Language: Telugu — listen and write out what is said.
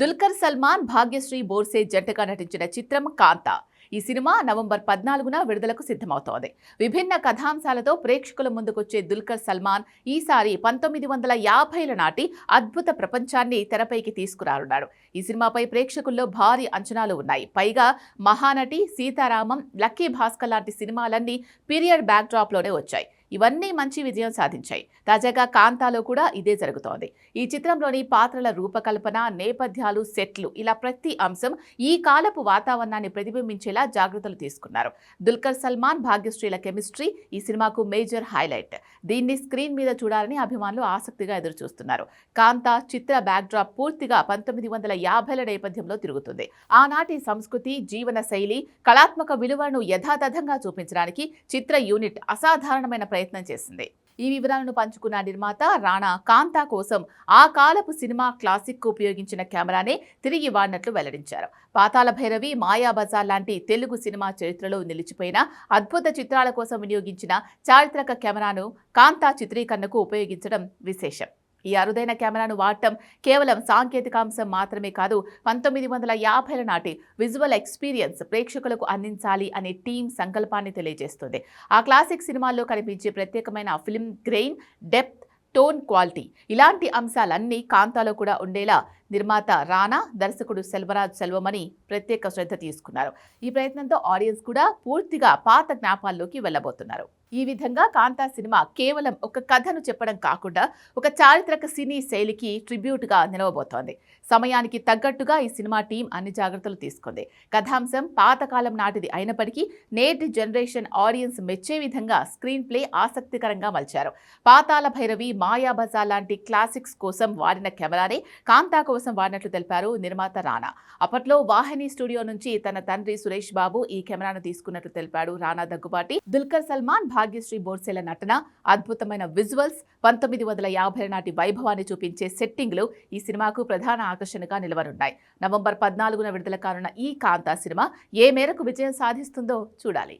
దుల్కర్ సల్మాన్ భాగ్యశ్రీ బోర్సే జంటగా నటించిన చిత్రం కాంత. ఈ సినిమా నవంబర్ పద్నాలుగున విడుదలకు సిద్ధమవుతోంది. విభిన్న కథాంశాలతో ప్రేక్షకుల ముందుకొచ్చే దుల్కర్ సల్మాన్ ఈసారి పంతొమ్మిది వందల యాభైల నాటి అద్భుత ప్రపంచాన్ని తెరపైకి తీసుకురానున్నారు ఈ సినిమాపై ప్రేక్షకుల్లో భారీ అంచనాలు ఉన్నాయి. పైగా మహానటి సీతారామం లక్కీ భాస్కర్ లాంటి సినిమాలన్నీ పీరియడ్ బ్యాక్డ్రాప్లోనే వచ్చాయి. ఇవన్నీ మంచి విజయం సాధించాయి. తాజాగా కాంతాలో కూడా ఇదే జరుగుతోంది. ఈ చిత్రంలోని పాత్రల రూపకల్పన నేపథ్యాలు సెట్లు ఇలా ప్రతి అంశం ఈ కాలపు వాతావరణాన్ని ప్రతిబింబించేలా జాగ్రత్తలు తీసుకున్నారు. దుల్కర్ సల్మాన్ భాగ్యశ్రీల కెమిస్ట్రీ ఈ సినిమాకు మేజర్ హైలైట్. దీన్ని స్క్రీన్ మీద చూడాలని అభిమానులు ఆసక్తిగా ఎదురుచూస్తున్నారు. కాంత చిత్ర బ్యాక్డ్రాప్ పూర్తిగా పంతొమ్మిది వందల యాభైల నేపథ్యంలో తిరుగుతుంది. ఆనాటి సంస్కృతి జీవన శైలి కళాత్మక విలువలను యథాతథంగా చూపించడానికి చిత్ర యూనిట్ అసాధారణమైన ప్రయత్నం ప్రయత్నం చేసింది. ఈ వివరాలను పంచుకున్న నిర్మాత రాణా కాంతా కోసం ఆ కాలపు సినిమా క్లాసిక్ ఉపయోగించిన కెమెరానే తిరిగి వాడినట్లు వెల్లడించారు. పాతాల భైరవి మాయా బజార్ లాంటి తెలుగు సినిమా చరిత్రలో నిలిచిపోయిన అద్భుత చిత్రాల కోసం వినియోగించిన చారిత్రక కెమెరాను కాంతా చిత్రీకరణకు ఉపయోగించడం విశేషం. ఈ అరుదైన కెమెరాను వాడటం కేవలం సాంకేతికాంశం మాత్రమే కాదు పంతొమ్మిది వందల యాభైల నాటి విజువల్ ఎక్స్పీరియన్స్ ప్రేక్షకులకు అందించాలి అనే టీం సంకల్పాన్ని తెలియజేస్తుంది. ఆ క్లాసిక్ సినిమాల్లో కనిపించే ప్రత్యేకమైన film grain depth tone quality ఇలాంటి అంశాలన్నీ కాంతాలో కూడా ఉండేలా నిర్మాత రానా దర్శకుడు సెల్వరాజ్ సెల్వమని ప్రత్యేక శ్రద్ధ తీసుకున్నారు. ఈ ప్రయత్నంతో ఆడియన్స్ కూడా పూర్తిగా పాత జ్ఞాపాల్లోకి వెళ్ళబోతున్నారు. ఈ విధంగా కాంతా సినిమా కేవలం ఒక కథను చెప్పడం కాకుండా ఒక చారిత్రక సినీ శైలికి ట్రిబ్యూట్గా నిలవబోతోంది. సమయానికి తగ్గట్టుగా ఈ సినిమా టీం అన్ని జాగ్రత్తలు తీసుకుంది. కథాంశం పాతకాలం నాటిది అయినప్పటికీ నేటి జనరేషన్ ఆడియన్స్ మెచ్చే విధంగా స్క్రీన్ ప్లే ఆసక్తికరంగా మలిచారు. పాతాల భైరవి మాయాబజార్ లాంటి క్లాసిక్స్ కోసం వాడిన కెమెరానే కాంతా కోసం వాడినట్లు తెలిపారు నిర్మాత రానా అప్పట్లో వాహిని స్టూడియో నుంచి తన తండ్రి సురేష్ బాబు ఈ కెమెరాను తీసుకున్నట్లు తెలిపాడు రానా దగ్గుబాటి. దుల్కర్ సల్మాన్ భాగ్యశ్రీ బోర్సేల నటన అద్భుతమైన విజువల్స్ పంతొమ్మిది వందల యాభై నాటి వైభవాన్ని చూపించే సెట్టింగ్లు ఈ సినిమాకు ప్రధాన ఆకర్షణగా నిలవనున్నాయి. నవంబర్ పద్నాలుగున విడుదల కానున్న ఈ కాంతా సినిమా ఏ మేరకు విజయం సాధిస్తుందో చూడాలి.